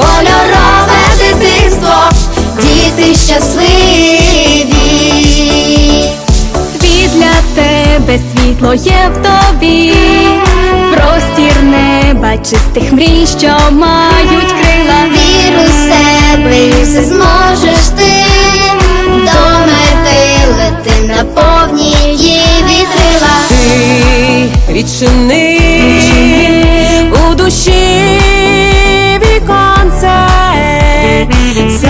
кольорове дитинство, діти щасливі. Світ для тебе, світло є в тобі, простір неба, чистих мрій, що мають крила. Вір у себе і все зможеш ти до мети лети на повні її вітрила. ти відчини Say